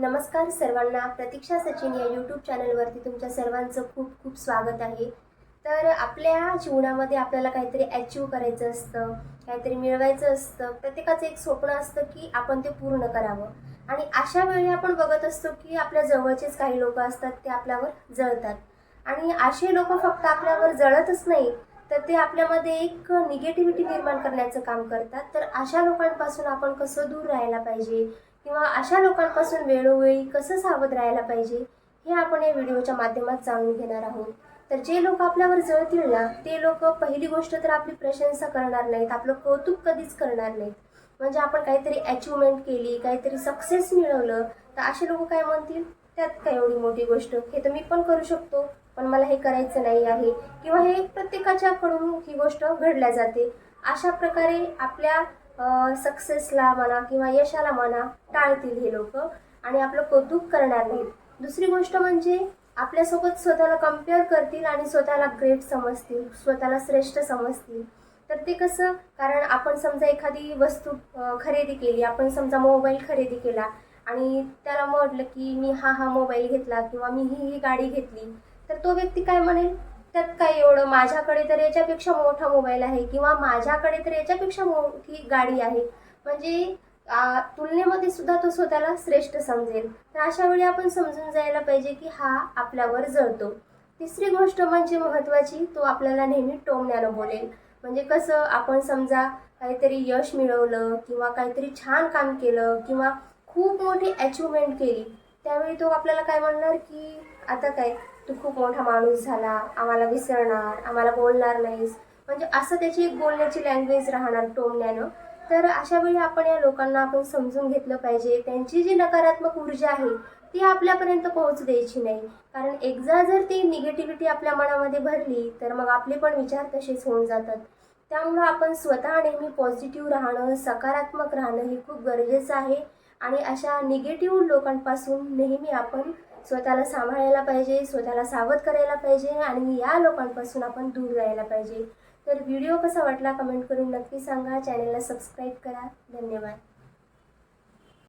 नमस्कार सर्वांना. प्रतीक्षा सचिन या यूट्यूब चॅनलवरती तुमच्या सर्वांचं खूप खूप स्वागत आहे. तर आपल्या जीवनामध्ये आपल्याला काहीतरी अचीव करायचं असतं काहीतरी मिळवायचं असतं. प्रत्येकाचं एक स्वप्न असतं की आपण ते पूर्ण करावं. आणि अशा वेळी आपण बघत असतो की आपल्या जवळचेच काही लोक असतात ते आपल्यावर जळतात. आणि असे लोक फक्त आपल्यावर जळतच नाही तर ते आपल्यामध्ये एक निगेटिव्हिटी निर्माण करण्याचं काम करतात. तर अशा लोकांपासून आपण कसं दूर राहायला पाहिजे? किंवा अशा लोकांपासून वेळोवेळी कसं सावध राहायला पाहिजे हे आपण या व्हिडिओच्या माध्यमात जाणून घेणार आहोत. तर जे लोक आपल्यावर जळतील ना ते लोक पहिली गोष्ट तर आपली प्रशंसा करणार नाहीत आपलं कौतुक कधीच करणार नाहीत. म्हणजे आपण काहीतरी अचिव्हमेंट केली काहीतरी सक्सेस मिळवलं तर असे लोक काय म्हणतील? त्यात काय एवढी मोठी गोष्ट? हे तर मी पण करू शकतो पण मला हे करायचं नाही आहे. किंवा हे प्रत्येकाच्याकडून ही गोष्ट घडल्या जाते. अशा प्रकारे आपल्या सक्सेसला म्हणा किंवा यशाला म्हणा टाळतील हे लोक. आणि आपलं कौतुक करणार नाहीत. दुसरी गोष्ट म्हणजे आपल्यासोबत स्वतःला कंपेअर करतील आणि स्वतःला ग्रेट समजतील स्वतःला श्रेष्ठ समजतील. तर ते कसं? कारण आपण समजा एखादी वस्तू खरेदी केली आपण समजा मोबाईल खरेदी केला आणि त्याला म्हटलं की मी हा हा मोबाईल घेतला किंवा मी ही ही गाडी घेतली तर तो व्यक्ती काय म्हणेल? त्यात काय एवढं माझ्याकडे तर याच्यापेक्षा मोठा मोबाईल आहे किंवा माझ्याकडे तर याच्यापेक्षा मोठी गाडी आहे. म्हणजे तुलनेमध्ये सुद्धा तो स्वतःला श्रेष्ठ समजेल. तर अशा वेळी आपण समजून जायला पाहिजे की हा आपल्यावर जळतो. तिसरी गोष्ट म्हणजे महत्त्वाची तो आपल्याला नेहमी टोमण्यानं बोलेल. म्हणजे कसं आपण समजा काहीतरी यश मिळवलं किंवा काहीतरी छान काम केलं किंवा खूप मोठी अचिव्हमेंट केली त्यावेळी तो आपल्याला काय म्हणणार की आता काय? तू खूप मोठा माणूस झाला. आम्हाला विसरणार. आम्हाला बोलणार नाहीस. म्हणजे असं त्याची एक बोलण्याची लँग्वेज राहणार टोमण्यानं तर अशा वेळी आपण या लोकांना आपण समजून घेतलं पाहिजे. त्यांची जी नकारात्मक ऊर्जा आहे ती आपल्यापर्यंत पोहोचू द्यायची नाही. कारण एकदा जर ती निगेटिव्हिटी आपल्या मनामध्ये भरली तर मग आपले पण विचार तसेच होऊन जातात. त्यामुळं आपण स्वतः नेहमी पॉझिटिव्ह राहणं सकारात्मक राहणं हे खूप गरजेचं आहे. आणि अशा निगेटिव्ह लोकांपासून नेहमी आपण स्वतःला सांभाळायला पाहिजे स्वतःला सावध करायला पाहिजे आणि या लोकांपासून आपण दूर राहायला पाहिजे. तर व्हिडिओ कसा वाटला कमेंट करून नक्की सांगा. चॅनलला सबस्क्राईब करा. धन्यवाद.